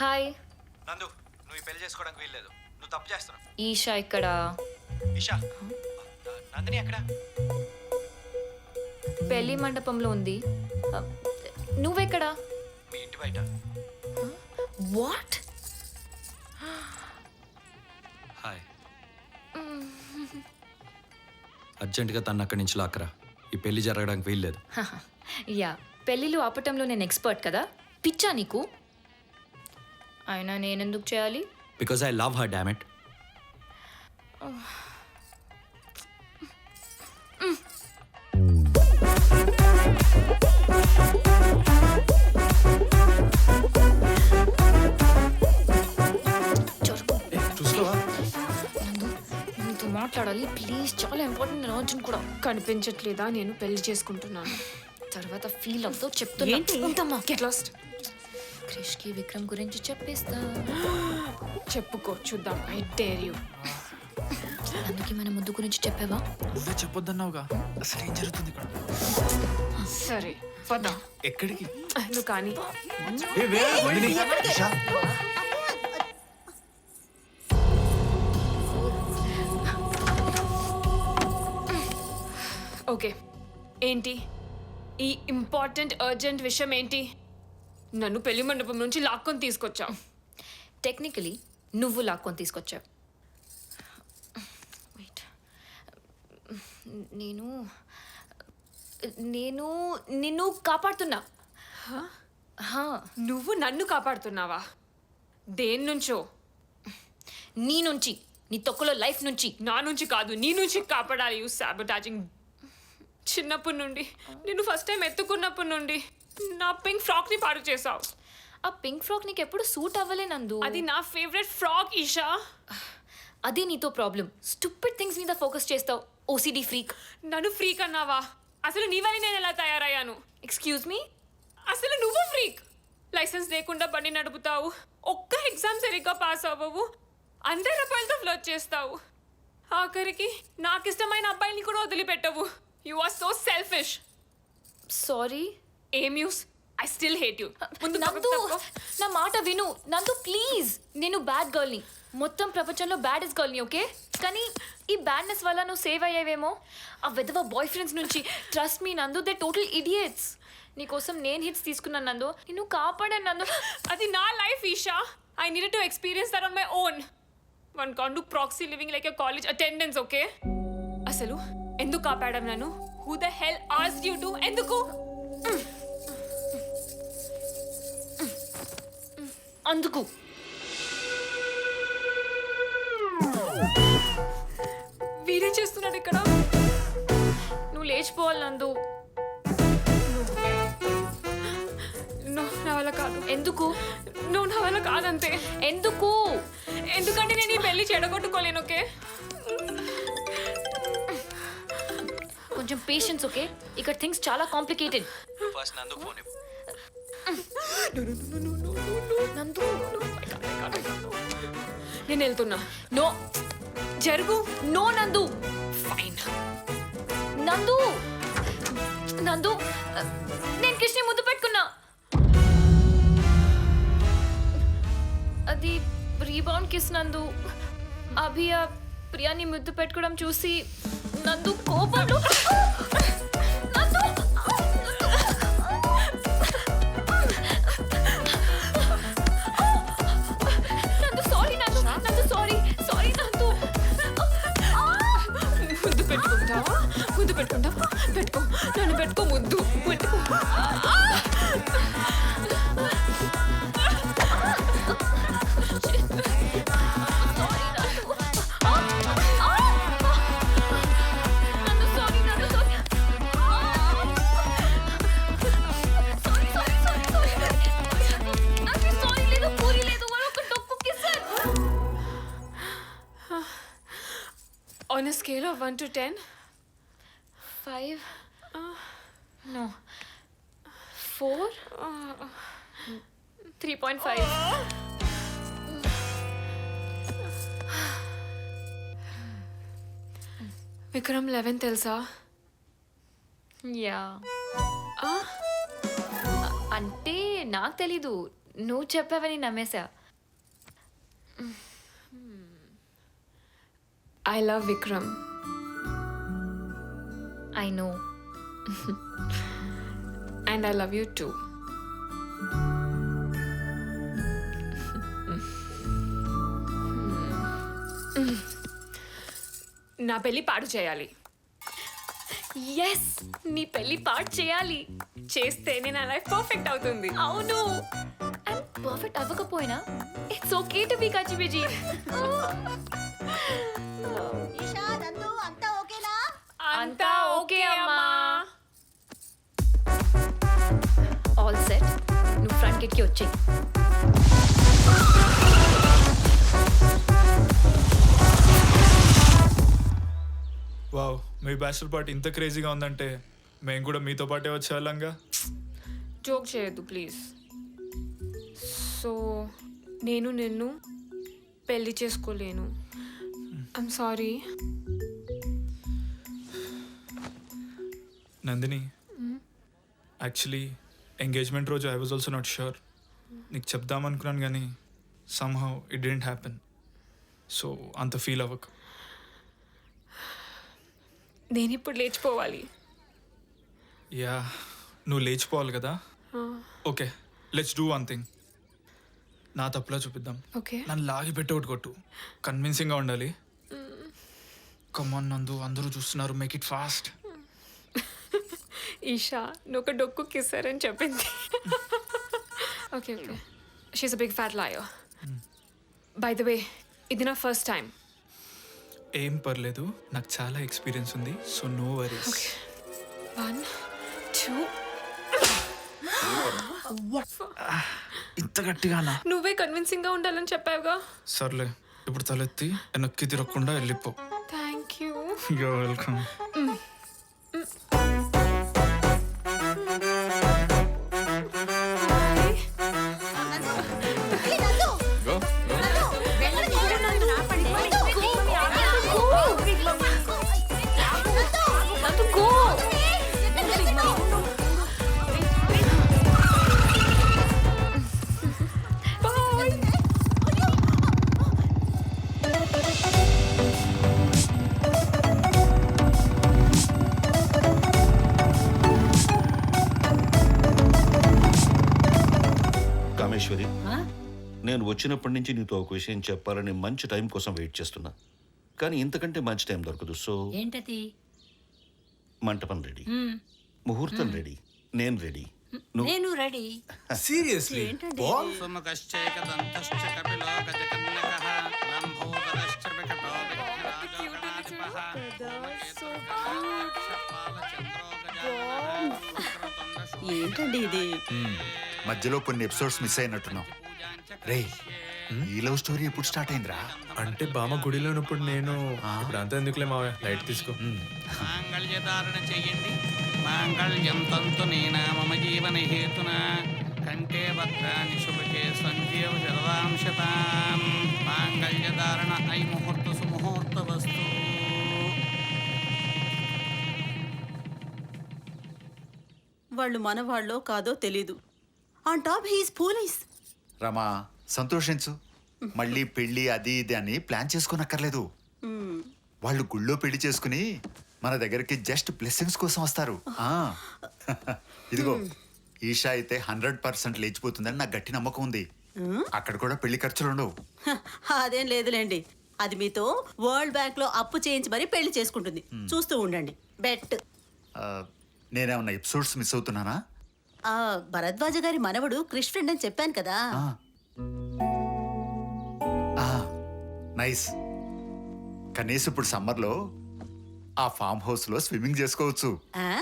Hi. నందు నువ్వు ఈ పెళ్ళి చేసుకోవడానికి వీల్లేదు. నువ్వు తప్పు చేస్తున్నావు. ఈషా ఇక్కడ? ఇషా నందిని ఎక్కడ? పెళ్ళి మండపంలో ఉంది. Uh, నువ్వెక్కడా? మీ ఇంటి బయట. వాట్? హాయ్. అర్జెంటుగా తను అక్కడి నుంచి లాక్కరా. ఈ పెళ్ళి జరగడానికి వీల్లేదు. యా పెళ్ళిళ్ళు ఆపటంలో నేను ఎక్స్పర్ట్ కదా. పిచ్చా నీకు? అయినా నేనెందుకు చేయాలి? Because I love her damn it మాట్లాడాలి. ప్లీజ్ చాలా ఇంపార్టెంట్ నేను అర్జున్ కూడా కనిపించట్లేదా? నేను పెళ్ళి చేసుకుంటున్నాను. తర్వాత ఫీల్ అవుతావు చెప్తున్నా. లాస్ట్ క్రిష్కి విక్రమ్ గురించి చెప్పేస్తా. చెప్పుకో చూద్దాం. I dare you. అందుకే మన ముద్దు గురించి చెప్పావా? నువ్వే చెప్పొద్దన్నావుగా. అసలు ఏం జరుగుతుంది ఇక్కడ? సరే పద. ఎక్కడికి? నువ్వు కానీ. ఓకే. ఏంటి? ఈ ఇంపార్టెంట్ అర్జెంట్ విషయం ఏంటి? నన్ను పెళ్ళి మండపం నుంచి లాక్కొని తీసుకొచ్చావు. టెక్నికలీ నువ్వు లాక్కొని తీసుకొచ్చావు. వెయిట్ నేను నేను నిన్ను కాపాడుతున్నా. హా, నువ్వు నన్ను కాపాడుతున్నావా? దేని నుంచో? నీ నుంచి నీ తొక్కలో లైఫ్ నుంచి. నా నుంచి కాదు నీ నుంచి కాపాడాలి యూ సాబటాజింగ్ చిన్నప్పటి నుండి నేను ఫస్ట్ టైం ఎత్తుకున్నప్పటి నుండి. నా పింక్ ఫ్రాక్ని పాడు చేసావు ఆ పింక్ ఫ్రాక్ నీకు ఎప్పుడు సూట్ అవ్వలే నందు. అది నా ఫేవరెట్ ఫ్రాక్ ఈషా అదే నీతో ప్రాబ్లం స్టూపిడ్ థింగ్స్ మీద ఫోకస్ చేస్తావు ఓసిడి ఫ్రీక్ నన్ను ఫ్రీక్ అన్నావా? అసలు నీ వల్ల నేను ఎలా తయారయ్యాను? ఎక్స్క్యూజ్ మీ అసలు నువ్వు ఫ్రీక్ లైసెన్స్ లేకుండా బండి నడుపుతావు. ఒక్క ఎగ్జామ్ సరిగ్గా పాస్ అవ్వవు. అందరి రూపాయలతో ఫ్లోట్ చేస్తావు. ఆఖరికి నాకు ఇష్టమైన అబ్బాయిని కూడా వదిలిపెట్టవు. You are so selfish sorry ఏం use I still hate you Nandu. నా మాట విను. నందు ప్లీజ్ నేను బ్యాడ్ గర్ల్ని మొత్తం ప్రపంచంలో బ్యాడెస్ట్ గర్ల్ని ఓకే కానీ ఈ బ్యాడ్నెస్ వల్ల నువ్వు సేవ్ అయ్యేవేమో? ఆ విధవ బాయ్ ఫ్రెండ్స్ నుంచి trust me Nandu they total idiots నీకోసం నేను హిట్స్ తీసుకున్నాను నందు. నిన్ను కాపాడాను నందు. అది నా life Eesha I need to experience that on my own one can do proxy living like a college attendance okay అసలు ఎందుకు కాపాడాం నన్ను? Who the hell are you to ఎందుకు? అందుకు. వీరేం చేస్తున్నాడు ఇక్కడ? నువ్వు లేచిపోవాలి నందు. నా వల్ల కాదు. ఎందుకు? నువ్వు నా వల్ల కాదంతే. ఎందుకు? ఎందుకంటే నేను ఈ పెళ్ళి చెడగొట్టుకోలేను ఓకే? కొంచెం పేషెన్స్ ఓకే? ఇక్కడ థింగ్స్ చాలా కాంప్లికేటెడ్ ఫస్ట్ నందుకు ఫోన్ నేను వెళ్తున్నా. నో. జరుగు. నో నందు. ఫైన్ నందు. నందు నేను కృష్ణ ముద్దు పెట్టుకున్నా. అది రీబౌండ్ కిస్ నందు. అభి ఆ ప్రియాని ముద్దు పెట్టుకోవడం చూసి నందు కోపంలో పెట్టుకుంటావా? ముద్దు పెట్టుకుంటావా? పెట్టుకో. నన్ను పెట్టుకో ముద్దు. పెట్టుకో. On a scale of 1 to 10, five no four three point five Vikram eleven తెలుసా? యా అంటే నాకు తెలీదు. నువ్వు చెప్పావని నమ్మేశా. I love Vikram I know and I love you too నా పెళ్ళి పాడు చేయాలి. ఎస్ నీ పెళ్ళి పార్ట్ చేయాలి. చేస్తేనే నా లైఫ్ పర్ఫెక్ట్ అవుతుంది. అవును. అండ్ పర్ఫెక్ట్ అవ్వకపోయినా ఇట్స్ ఓకే టు బి కచ్చిబిజీ వావ్ మీ బ్యాచులర్ పార్టీ ఇంత క్రేజీగా ఉందంటే మేము కూడా మీతో పాటే వచ్చేవాళ్ళంగా. జోక్ చేయొద్దు ప్లీజ్ సో నేను నిన్ను పెళ్ళి చేసుకోలేను. I'm sorry Nandini actually engagement రోజు I was also not sure నీకు చెప్దాం అనుకున్నాను కానీ somehow it didn't happen so అంత ఫీల్ అవ్వకు. నేను ఇప్పుడు లేచిపోవాలి. యా నువ్వు లేచిపోవాలి కదా? Okay let's do one thing నా తప్పులా చూపిద్దాం. ఓకే. నన్ను లాగి పెట్టి ఒకటి కొట్టు. కన్విన్సింగ్గా ఉండాలి. కమాన్ నందు అందరూ చూస్తున్నారు. మేక్ ఇట్ ఫాస్ట్ ఈషా నువ్వు ఒక డొక్కు కిస్సారని చెప్పింది. Okay okay. She's a big fat lawyer by the way ఇది నా ఫస్ట్ టైం ఏం పర్లేదు నాకు చాలా ఎక్స్పీరియన్స్ ఉంది so no worries. One two. ఇంత గట్టిగానా? నువ్వే కన్విన్సింగ్గా ఉండాలని చెప్పావుగా. సర్లే ఇప్పుడు తలెత్తి వెనక్కి తిరగకుండా వెళ్ళిపో. థ్యాంక్ యూ యో వెల్కమ్ నేను వచ్చినప్పటి నుంచి నీతో ఒక విషయం చెప్పాలని మంచి టైం కోసం వెయిట్ చేస్తున్నా. కానీ ఇంతకంటే మంచి టైం దొరకదు. సో ఏంటది? మంటపం రెడీ. ముహూర్తం రెడీ. నేను రెడీ. నువ్వు నేను రెడీ. సీరియస్లీ? కపిలో వికటో ఏంటండి ఇది? మధ్యలో కొన్ని ఎపిసోడ్స్ మిస్ అయినట్టున్నాం రే ఈ లవ్ స్టోరీ ఎప్పుడు స్టార్ట్ అయిందిరా? అంటే బామ్మ గుడిలో ఉన్నప్పుడు నేను ఇప్పుడు అంతా ఎందుకులే మా లైట్ తీసుకో. మాంగళ్యధారణ చెయ్యండి. మాంగళ్యం తంతు నేనా మమ జీవన హేతున? కంటే భద్రాన్ని శుభకే సంజీవ శరదాంశతాం మాంగళ్యధారణ ఐ ముహూర్త సుముహూర్త వస్తు. వాళ్ళు మనవాళ్ళో కాదో తెలీదు. On top he's police. Rama సంతోషించు. మళ్ళీ పెళ్ళి అది ఇది అని ప్లాన్ చేసుకోనక్కర్లేదు. వాళ్ళు గుళ్ళో పెళ్ళి చేసుకుని మన దగ్గరికి జస్ట్ బ్లెస్సింగ్స్ కోసం వస్తారు. ఆ. ఇదిగో ఈషా అయితే హండ్రెడ్ పర్సెంట్ లేచిపోతుందని నాకు గట్టి నమ్మకం ఉంది. అక్కడ కూడా పెళ్ళి ఖర్చులు ఉండవు. అదేం లేదులేండి. అది మీతో వరల్డ్ బ్యాంక్లో అప్పు చేయించి మరీ పెళ్ళి చేసుకుంటుంది. చూస్తూ ఉండండి. బెట్. ఆ, నేనేమన్నా ఎపిసోడ్స్ మిస్ అవుతున్నానా? ఆ భరద్వాజ గారి మనవడు క్రిష్ ఫ్రెండ్ అని చెప్పాను కదా. ఆ. ఆ, నైస్. కనీసం ఇప్పుడు సమ్మర్లో ఆ ఫామ్ హౌస్లో స్విమ్మింగ్ చేసుకోవచ్చు. ఆ?